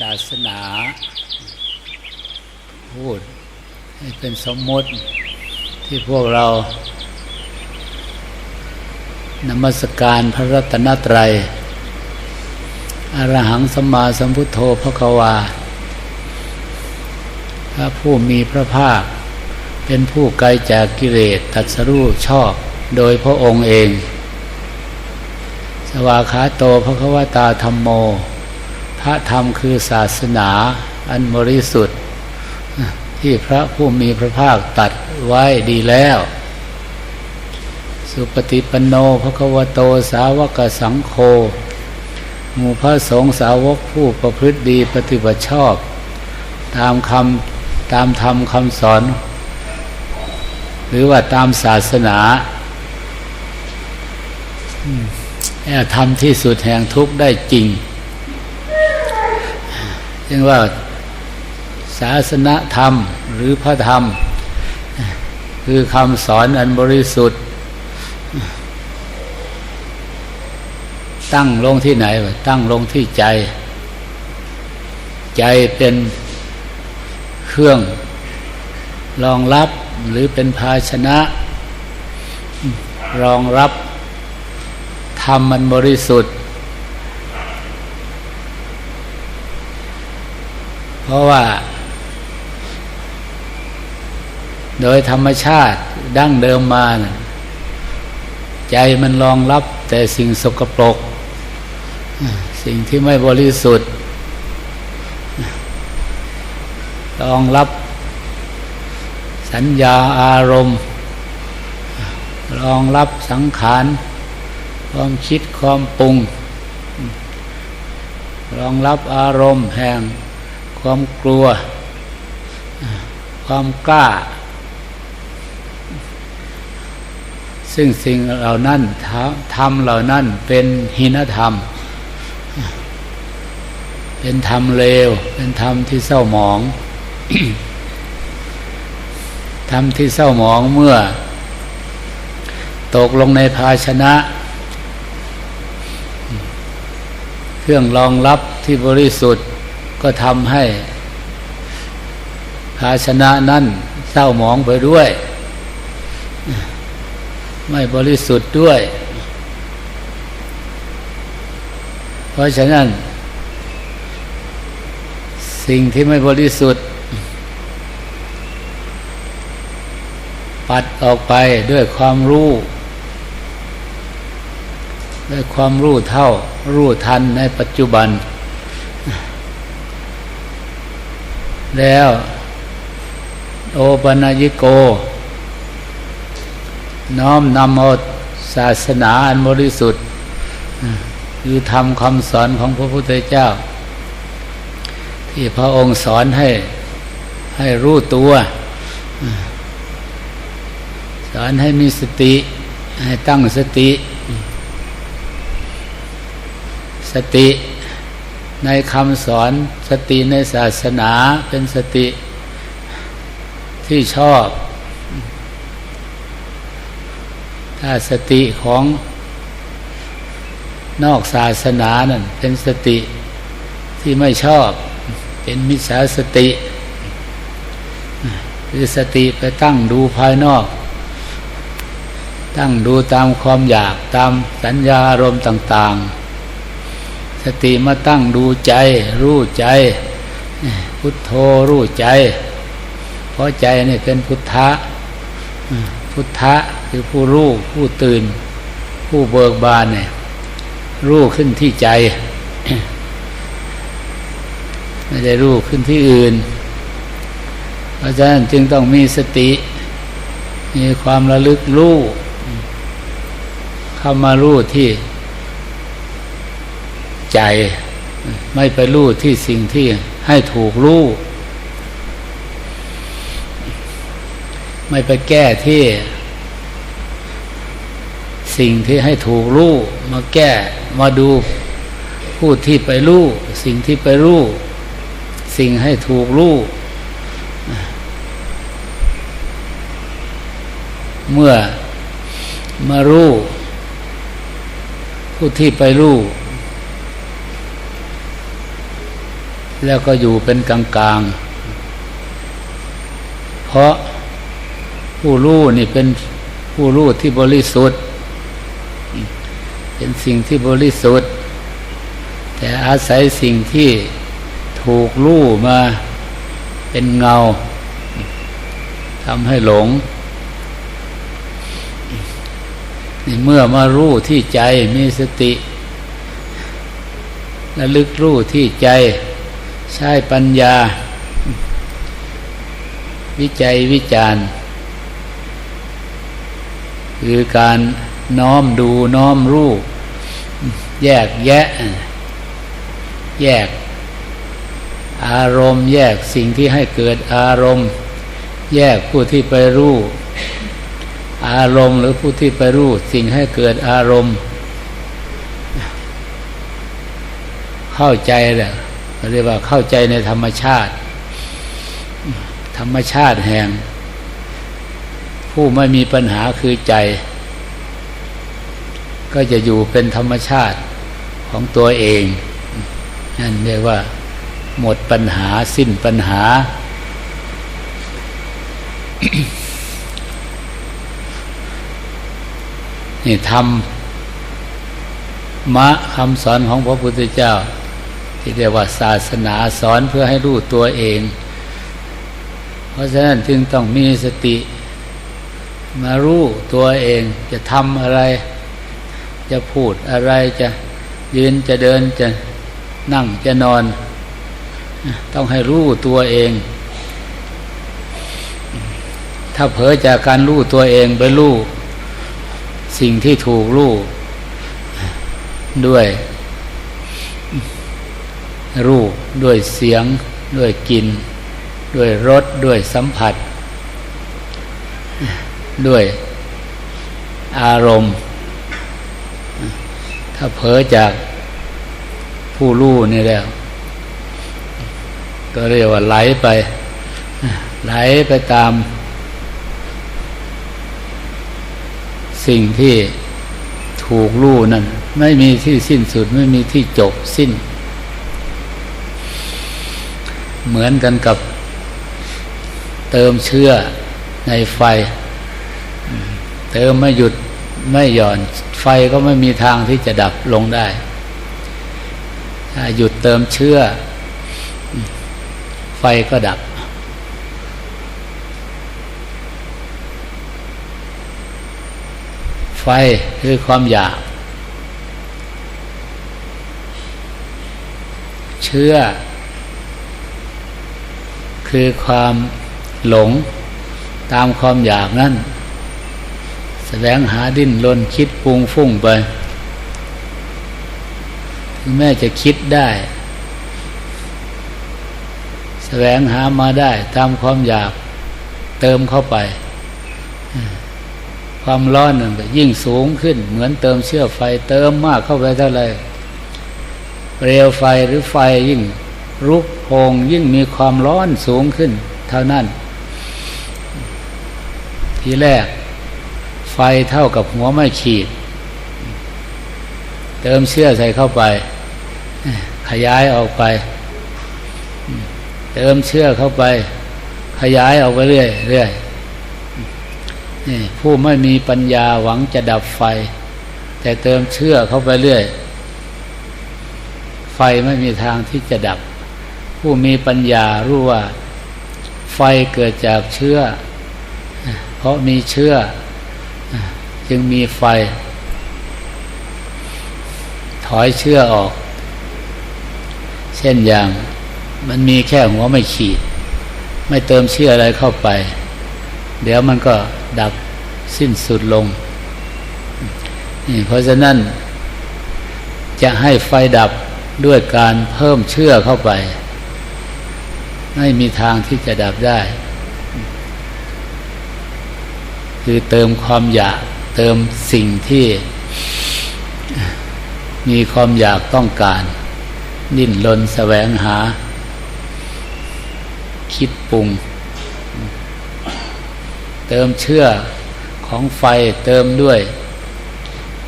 ศาสนา พูดให้เป็นสมมติที่พวกเรานมัสการพระรัตนตรัยอรหังสัมมาสัมพุทโธพระควา พระผู้มีพระภาค เป็นผู้ไกลจากกิเลสตัดสรู้ชอบโดยพระองค์เอง สวาขาโตพระควตาธรรมโม ระธรรมคือศาสนาอันบริสุทธิ์ ที่พระผู้มีพระภาคตัดไว้ดีแล้ว สุปฏิปันโนพระควโตสาวกสังโฆหมู่พระสงฆ์สาวกผู้ประพฤติดีปฏิบัติชอบ ตามคำตามธรรมคำสอน หรือว่าตามศาสนาทำที่สุดแห่งทุกข์ได้จริง เรียกว่าศาสนธรรมหรือพระธรรม คือคำสอนอันบริสุทธิ์ ตั้งลงที่ไหน ตั้งลงที่ใจ ใจเป็นเครื่องรองรับหรือเป็นภาชนะ รองรับธรรมมันบริสุทธิ์ เพราะว่า โดยธรรมชาติดั้งเดิมมา ใจมันรองรับแต่สิ่งสกปรก สิ่งที่ไม่บริสุทธิ์รองรับสัญญาอารมณ์ รองรับสังขารความคิดความปรุง รองรับอารมณ์แห่ง ความกลัว ความกล้า ซึ่งสิ่งเหล่านั้นธรรมเหล่านั้นเป็นหินธรรม เป็นธรรมเลว เป็นธรรมที่เศร้าหมองธรรมที่เศร้าหมองเมื่อ ตกลงในภาชนะ เครื่องรองรับที่บริสุทธิ์ ก็ทำให้ ภาชนะนั้นเศร้าหมองไปด้วย ไม่บริสุทธิ์ด้วย เพราะฉะนั้น สิ่งที่ไม่บริสุทธิ์ ปัดออกไปด้วยความรู้ด้วยความรู้เท่า รู้ทันในปัจจุบัน แล้ว โอปัญญิโก น้อมนำเอาศาสนาอันบริสุทธิ์คือทำคำสอนของพระพุทธเจ้า ที่พระองค์สอนให้ให้รู้ตัว สอนให้มีสติ ให้ตั้งสติ สติ ในคำสอนสติในศาสนาเป็นสติที่ชอบ ถ้าสติของนอกศาสนานั่นเป็นสติที่ไม่ชอบ เป็นมิจฉาสติคือสติไปตั้งดูภายนอก ตั้งดูตามความอยากตามสัญญาอารมณ์ต่าง ๆ สติมาตั้งดูใจ รู้ใจ พุทโธรู้ใจ เพราะใจนี่เป็นพุทธะพุทธะคือผู้รู้ผู้ตื่น ผู้เบิกบานเนี่ยรู้ขึ้นที่ใจ ไม่ได้รู้ขึ้นที่อื่น เพราะฉะนั้นจึงต้องมีสติ มีความระลึกรู้เข้ามารู้ที่ ใจ ไม่ไปรู้ที่สิ่งที่ให้ถูกรู้ไม่ไปแก้ที่ สิ่งที่ให้ถูกรู้มาแก้มาดูผู้ที่ไปรู้สิ่งที่ไปรู้สิ่งให้ถูกรู้เมื่อมารู้ผู้ที่ไปรู้ ค แล้วก็อยู่เป็นกลางๆเพราะผู้รู้นี่เป็นผู้รู้ที่บริสุทธิ์ เป็นสิ่งที่บริสุทธิ์ แต่อาศัยสิ่งที่ถูกรู้มาเป็นเงาทำให้หลงนี่เมื่อมารู้ที่ใจมีสติระลึกรู้ที่ใจ ใช้ปัญญา วิจัยวิจารณ์ คือการน้อมดูน้อมรู้ แยกแยะ แยก อารมณ์แยกสิ่งที่ให้เกิดอารมณ์ แยกผู้ที่ไปรู้ อารมณ์หรือผู้ที่ไปรู้ สิ่งให้เกิดอารมณ์ เข้าใจแหละ เรียกว่าเข้าใจในธรรมชาติ ธรรมชาติแห่ง ผู้ไม่มีปัญหาคือใจ ก็จะอยู่เป็นธรรมชาติของตัวเอง นั่นเรียกว่า หมดปัญหาสิ้นปัญหา นี่ทำมะคำสอนของพระพุทธเจ้า ที่เรียกว่าศาสนาสอนเพื่อให้รู้ตัวเอง เพราะฉะนั้นจึงต้องมีสติ มารู้ตัวเอง จะทำอะไร จะพูดอะไรจะยืนจะเดินจะนั่งจะนอน ต้องให้รู้ตัวเอง ถ้าเผลอจากการรู้ตัวเองไปรู้สิ่งที่ถูกรู้ด้วย รูป ด้วยเสียง ด้วยกลิ่นด้วยรสด้วยสัมผัส ด้วยอารมณ์ ถ้าเผลอจากผู้รู้นี่แล้ว ก็เรียกว่าไหลไป ไหลไปตาม สิ่งที่ถูกรู้นั่น ไม่มีที่สิ้นสุดไม่มีที่จบสิ้น เหมือนกันกับเติมเชื้อในไฟ เติมไม่หยุดไม่หย่อน ไฟก็ไม่มีทางที่จะดับลงได้ถ้าหยุดเติมเชื้อ ไฟก็ดับ ไฟคือความอยาก เชื่อ คือความหลงตามความอยากนั้นแสวงหาดิ้นรนคิดปรุงฟุ้งไปถึงแม้จะคิดได้ แสวงหามาได้ตามความอยากเติมเข้าไป ความร้อนนั่นก็ยิ่งสูงขึ้น เหมือนเติมเชื้อไฟ เติมมากเข้าไปเท่าไรเปลวไฟหรือไฟยิ่ง รุกโพงยิ่งมีความร้อนสูงขึ้น เท่านั้น ทีแรก ไฟเท่ากับหัวไม่ขีด เติมเชื้อใส่เข้าไป ขยายออกไป เติมเชื้อเข้าไป ขยายออกไปเรื่อยเรื่อยนี่ผู้ไม่มีปัญญาหวังจะดับไฟ แต่เติมเชื้อเข้าไปเรื่อย ไฟไม่มีทางที่จะดับ ผู้มีปัญญารู้ว่า ไฟเกิดจากเชื้อ เพราะมีเชื้อ จึงมีไฟ ถอยเชื้อออก เช่นอย่างมันมีแค่หัวไม่ขีด ไม่เติมเชื้ออะไรเข้าไป เดี๋ยวมันก็ดับสิ้นสุดลงนี่เพราะฉะนั้นจะให้ไฟดับด้วยการเพิ่มเชื่อเข้าไป ไม่มีทางที่จะดับได้ คือเติมความอยาก เติมสิ่งที่ มีความอยากต้องการ ดิ้นรนแสวงหา คิดปรุง เติมเชื่อของไฟเติมด้วย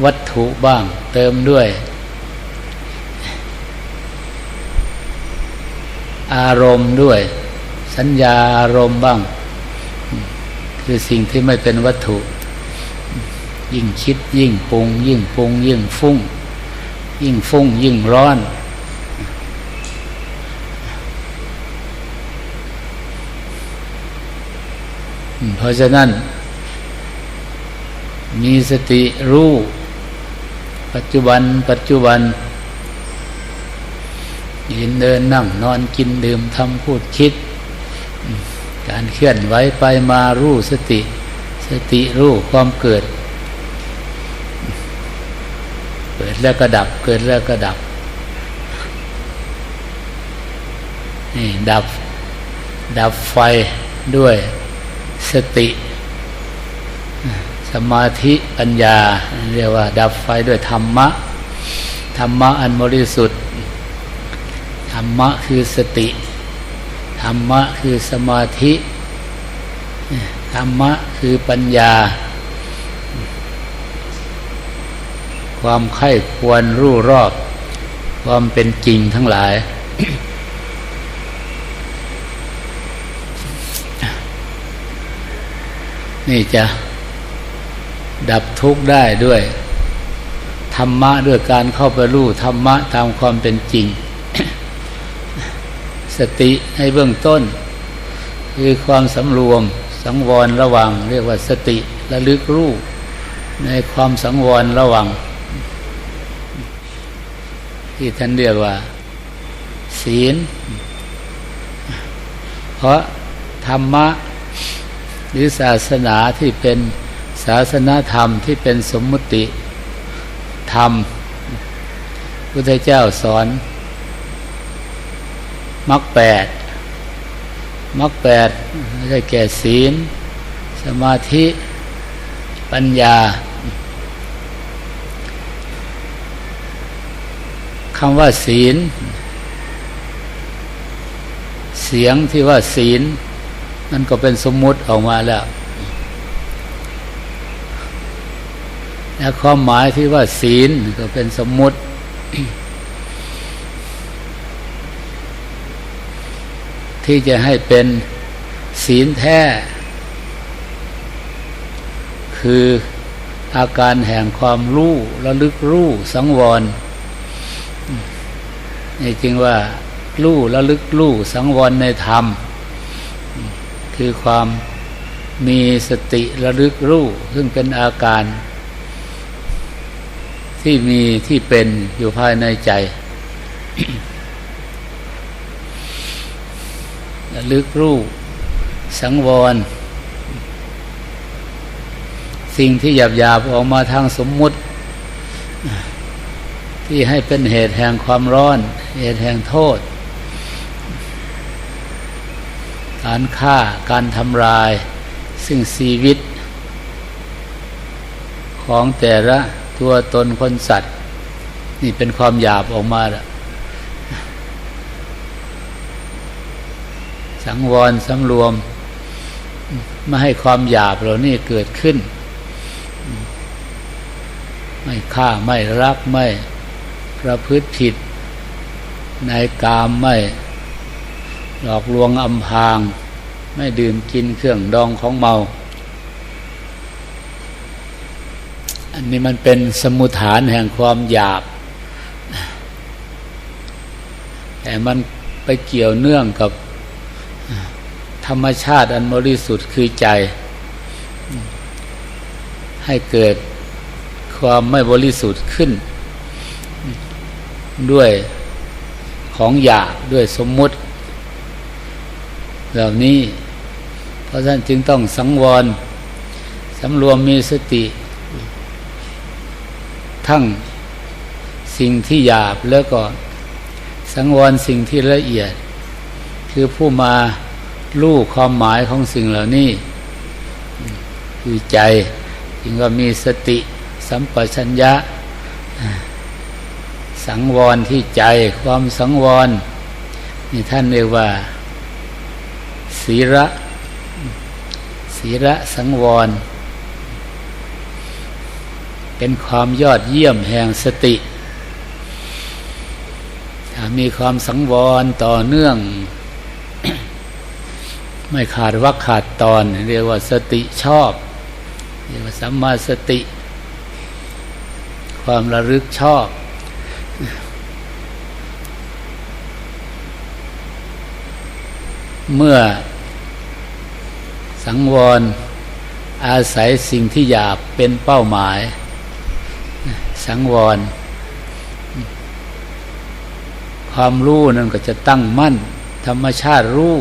วัตถุบ้าง เติมด้วย อารมณ์ด้วย สัญญาอารมณ์บ้าง คือสิ่งที่ไม่เป็นวัตถุ ยิ่งคิดยิ่งปรุง ยิ่งปรุง ยิ่งฟุ้ง ยิ่งฟุ้ง ยิ่งร้อนเพราะฉะนั้น มีสติรู้ ปัจจุบัน ปัจจุบัน นเดินนั่งนอนกินดื่มทำพูดคิด การเคลื่อนไหวไปมารู้สติ สติรู้ความเกิด เกิดแล้วก็ดับเกิดแล้วก็ดับนี่ดับดับไฟด้วยสติ สมาธิปัญญา เรียกว่า ดับไฟด้วยธรรมะ ธรรมะอันบริสุทธิ์ธ รรมะคือสติ ธรรมะคือสมาธิ ธรรมะคือปัญญา ความไข้ควรรู้รอบ ความเป็นจริงทั้งหลาย นี่จะดับทุกข์ได้ด้วย ธรรมะด้วยการเข้าไปรู้ธรรมะตามความเป็นจริง สติในเบื้องต้น คือความสำรวมสังวรระวัง เรียกว่าสติระลึกรู้ในความสังวรระวัง ที่ท่านเรียกว่า ศีล เพราะธรรมะหรือศาสนาที่เป็นศาสนาธรรมที่เป็นสมมุติธรรม พุทธเจ้าสอน มรรคแปดมรรคแปดได้แก่ศีล สมาธิปัญญาคำว่าศีล เสียงที่ว่าศีลนั่นก็เป็นสมมุติออกมาแล้ว และความหมายที่ว่าศีลก็เป็นสมมุติ ที่จะให้เป็นศีลแท้ คืออาการแห่งความรู้ระลึกรู้สังวรนี่จริงว่ารู้ระลึกรู้สังวรในธรรม คือความมีสติระลึกรู้ซึ่งเป็นอาการ ที่มีที่เป็นอยู่ภายในใจ ระ ลึกรู้ สังวร สิ่งที่หยาบหยาบออกมาทางสมมุติ ที่ให้เป็นเหตุแห่งความร้อน เหตุแห่งโทษ การฆ่าการทำลาย ซึ่งชีวิต ของแต่ละตัวตนคนสัตว์ นี่เป็นความหยาบออกมาแล้ว สังวรสำรวม ไม่ให้ความหยาบเหล่านี้เกิดขึ้น ไม่ฆ่าไม่รักไม่ประพฤติผิด ในกามไม่ หลอกลวงอำพราง ไม่ดื่มกินเครื่องดองของเมา อันนี้มันเป็นสมุฐานแห่งความหยาบ แต่มันไปเกี่ยวเนื่องกับ ธรรมชาติอันบริสุทธิ์คือใจ ให้เกิดความไม่บริสุทธิ์ขึ้น ด้วยของหยาบด้วยสมมุติ เหล่านี้ เพราะฉะนั้นจึงต้องสังวรสำรวมมีสติ ทั้งสิ่งที่หยาบแล้วก็สังวรสิ่งที่ละเอียด คือผู้มา รู้ความหมายของสิ่งเหล่านี้ คือใจจึงว่ามีสติสัมปชัญญะ สังวรที่ใจความสังวรนี่ท่านเรียกว่า ศีระ ศีระสังวร เป็นความยอดเยี่ยมแห่งสติถ้ามีความสังวรต่อเนื่อง ไม่ขาดวักขาดตอน เรียกว่าสติชอบ เรียกว่าสัมมาสติ ความระลึกชอบ เมื่อสังวร อาศัยสิ่งที่หยาบเป็นเป้าหมาย สังวร ความรู้นั่นก็จะตั้งมั่น ธรรมชาติรู้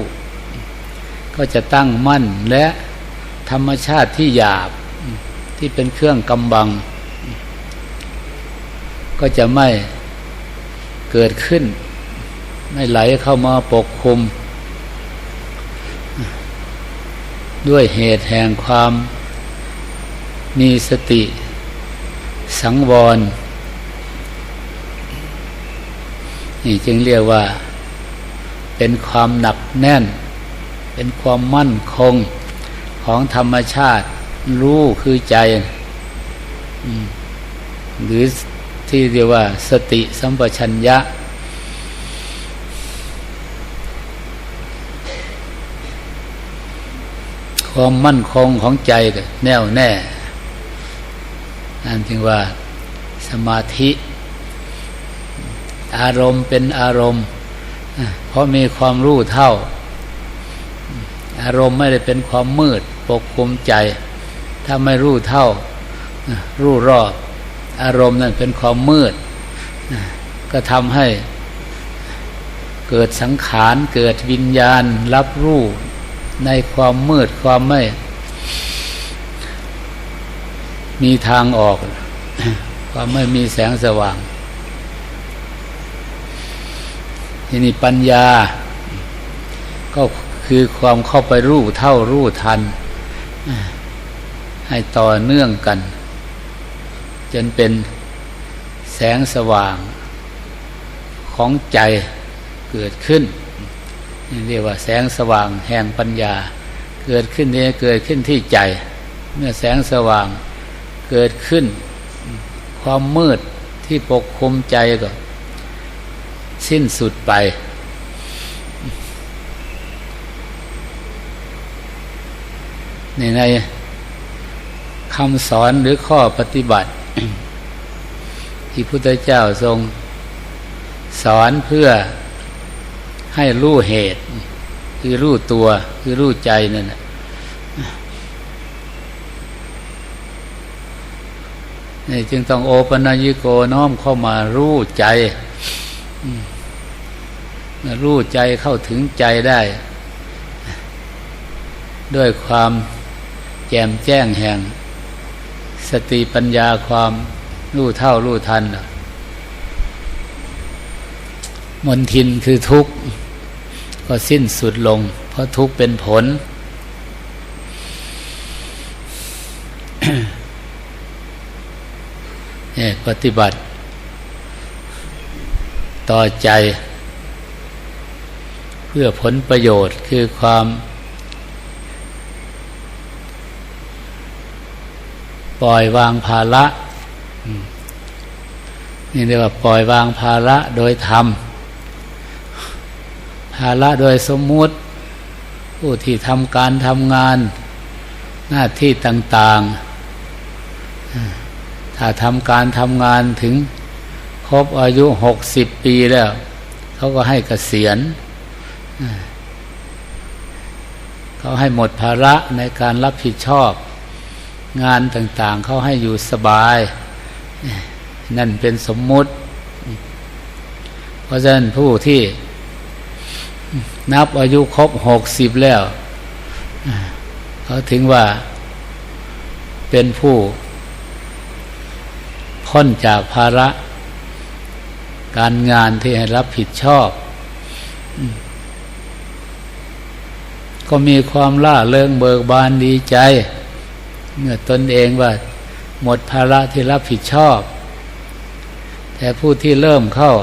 ก็จะตั้งมั่นและธรรมชาติที่หยาบที่เป็นเครื่องกำบัง ก็จะไม่เกิดขึ้น ไม่ไหลเข้ามาปกคลุม ด้วยเหตุแห่งความมีสติ สังวรนี่จึงเรียกว่าเป็นความหนักแน่น เป็นความมั่นคงของธรรมชาติ รู้คือใจ หรือที่เรียกว่า สติสัมปชัญญะ ความมั่นคงของใจแน่วแน่นั่นจึงว่าสมาธิ อารมณ์เป็นอารมณ์ เพราะมีความรู้เท่า อารมณ์ไม่ได้เป็นความมืดปกคลุมใจ ถ้าไม่รู้เท่า รู้รอบอารมณ์นั่นเป็นความมืด ก็ทำให้เกิดสังขารเกิดวิญญาณรับรู้ในความมืดความไม่ มีทางออก ความไม่มีแสงสว่าง ทีนี้ปัญญา ก็ คือความเข้าไปรู้เท่ารู้ทัน ให้ต่อเนื่องกัน จนเป็นแสงสว่างของใจเกิดขึ้นเรียกว่าแสงสว่างแห่งปัญญา เกิดขึ้นนี้เกิดขึ้นที่ใจ เมื่อแสงสว่างเกิดขึ้น ความมืดที่ปกคลุมใจก็ สิ้นสุดไป ในในคำสอนหรือข้อปฏิบัติ ที่พุทธเจ้าทรงสอนเพื่อให้รู้เหตุ คือรู้ตัวคือรู้ใจนั่นนี่จึงต้องโอปนัญิโกน้อมเข้ามารู้ใจรู้ใจเข้าถึงใจได้ ด้วยความ แจมแจ้งแห่ง สติปัญญาความรู้เท่ารู้ทันมนทินคือทุกข์ ก็สิ้นสุดลง เพราะทุกข์เป็นผล เนี่ยปฏิบัติ ต่อใจ เพื่อผลประโยชน์คือความ ปล่อยวางภาระนี่เรียกว่าปล่อยวางภาระโดยธรรม ภาระโดยสมมุติ ผู้ที่ทำการทำงาน หน้าที่ต่าง ๆ ถ้าทำการทำงานถึงครบอายุหกสิบปีแล้ว เขาก็ให้เกษียณเขาให้หมดภาระในการรับผิดชอบ งานต่างๆเขาให้อยู่สบาย นั่นเป็นสมมุติ เพราะฉะนั้นผู้ที่นับอายุครบหกสิบแล้ว เขาถึงว่าเป็นผู้พ้นจากภาระ การงานที่ให้รับผิดชอบ ก็มีความล่าเริงเบิกบานดีใจ เมื่อตนเองว่าหมดภาระที่รับผิดชอบ แต่ผู้ที่เริ่มเข้า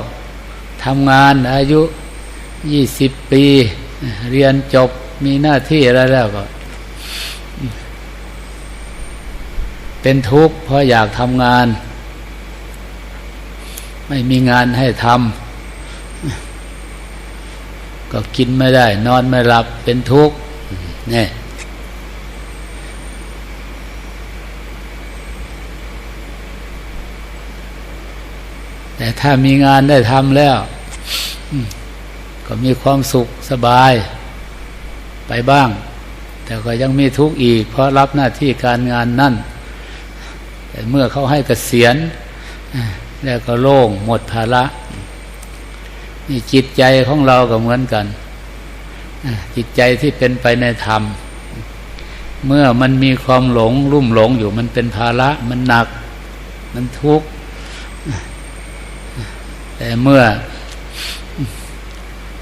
ทำงานอายุยี่สิบปี เรียนจบมีหน้าที่อะไรแล้วก็ เป็นทุกข์เพราะอยากทำงาน ไม่มีงานให้ทำก็กินไม่ได้ นอนไม่หลับเป็นทุกข์เนี่ย แต่ถ้ามีงานได้ทำแล้ว ก็มีความสุขสบายไปบ้าง แต่ก็ยังมีทุกข์อีก เพราะรับหน้าที่การงานนั่น แต่เมื่อเขาให้เกษียณแล้วก็โล่งหมดภาระนี่จิตใจของเราก็เหมือนกันจิตใจที่เป็นไปในธรรม เมื่อมันมีความหลง รุ่มหลงอยู่มันเป็นภาระมันหนัก มันทุกข์ แต่เมื่อ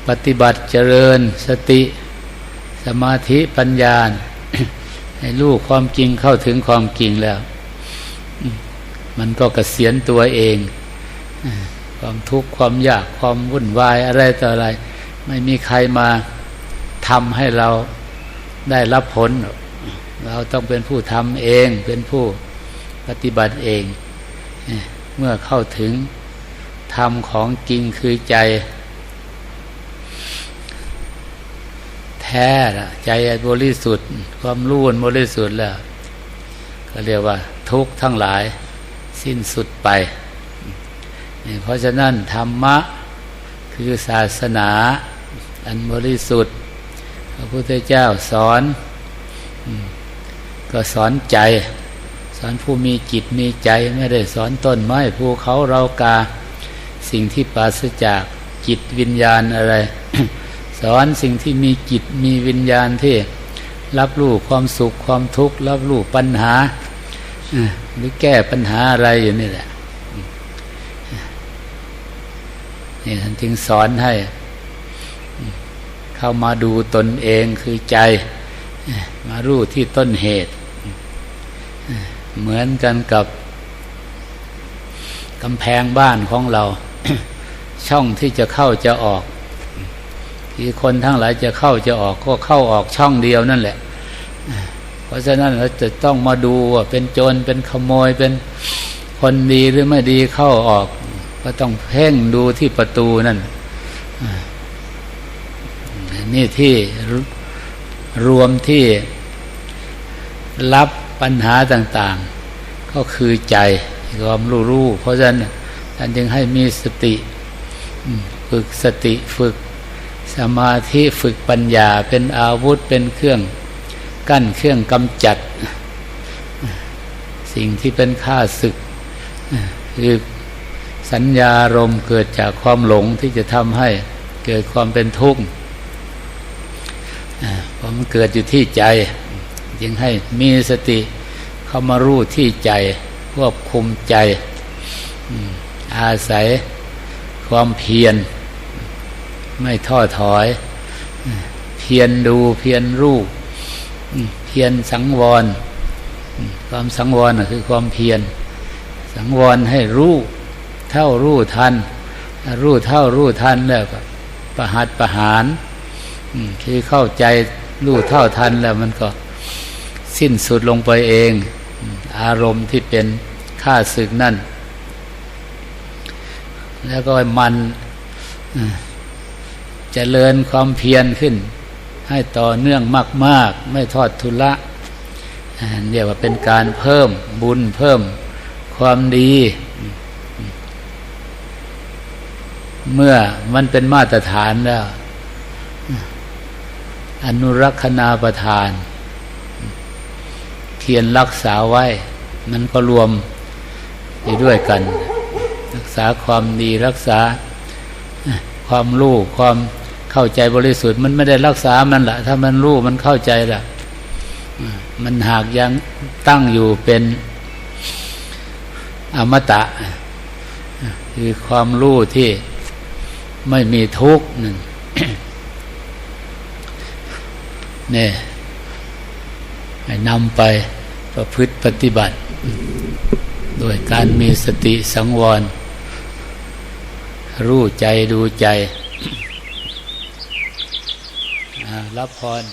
ปฏิบัติเจริญสติสมาธิปัญญาให้ลูกความจริงเข้าถึงความจริงแล้ว มันก็เกษียณตัวเอง ความทุกข์ความยากความวุ่นวายอะไรต่ออะไร ไม่มีใครมาทำให้เราได้รับผล เราต้องเป็นผู้ทำเอง เป็นผู้ปฏิบัติเอง เมื่อเข้าถึง ธรรมของจริงคือใจ แท้ละใจบริสุทธิ์ ความรู้บริสุทธิ์แล้วก็เรียกว่า ทุกข์ทั้งหลายสิ้นสุดไป เพราะฉะนั้นธรรมะคือศาสนา อันบริสุทธิ์ พระพุทธเจ้าสอน ก็สอนใจ สอนผู้มีจิตมีใจไม่ได้สอนต้นไม้ภูเขาเรากา สิ่งที่ปราศจากจิตวิญญาณอะไร สอนสิ่งที่มีจิตมีวิญญาณที่รับรู้ความสุขความทุกข์ รับรู้ปัญหาหรือแก้ปัญหาอะไรอยู่นี่แหละนี่ท่านจึงสอนให้ เข้ามาดูตนเองคือใจ มารู้ที่ต้นเหตุ เหมือนกันกับกำแพงบ้านของเรา ช่องที่จะเข้าจะออก ที่คนทั้งหลายจะเข้าจะออกก็เข้าออกช่องเดียวนั่นแหละ เพราะฉะนั้นเราจะต้องมาดูว่าเป็นโจรเป็นขโมยเป็นคนดีหรือไม่ดีเข้าออก ก็ต้องเพ่งดูที่ประตูนั่นนี่ที่รวมที่รับปัญหาต่าง ๆ ก็คือใจความรู้รู้เพราะฉะนั้น ท่านจึงให้มีสติฝึกสติฝึกสมาธิฝึกปัญญาเป็นอาวุธเป็นเครื่องกั้นเครื่องกำจัด สิ่งที่เป็นข้าศึกคือสัญญารมเกิดจากความหลงที่จะทำให้เกิดความเป็นทุกข์เพราะมันเกิดอยู่ที่ใจ จึงให้มีสติเข้ามารู้ที่ใจควบคุมใจ อาศัยความเพียร ไม่ท้อถอย เพียรดูเพียรรู้เพียรสังวร ความสังวรคือความเพียร สังวรให้รู้เท่ารู้ทัน รู้เท่ารู้ทันแล้วก็ประหัดประหารคือเข้าใจรู้เท่าทันแล้วมันก็สิ้นสุดลงไปเอง อารมณ์ที่เป็นข้าศึกนั่น แล้วก็มันจเจริญความเพียรขึ้น ให้ต่อเนื่องมาก ๆ ไม่ทอดทุละเรียกว่าเป็นการเพิ่มบุญเพิ่มความดี เมื่อมันเป็นมาตรฐานแล้ว อนุรักษณาประทาน เพียรรักษาไว้ มันก็รวมไปด้วยกัน ษาความดีรักษาความรู้ความเข้าใจบริสุทธิ์ มันไม่ได้รักษามันละถ้ามันรู้มันเข้าใจละมันหากยังตั้งอยู่เป็นอมตะ คือความรู้ที่ไม่มีทุกข์นั่นเนี่ยนำไปประพฤติปฏิบัติ โดยการมีสติสังวร รู้ใจดูใจรับพร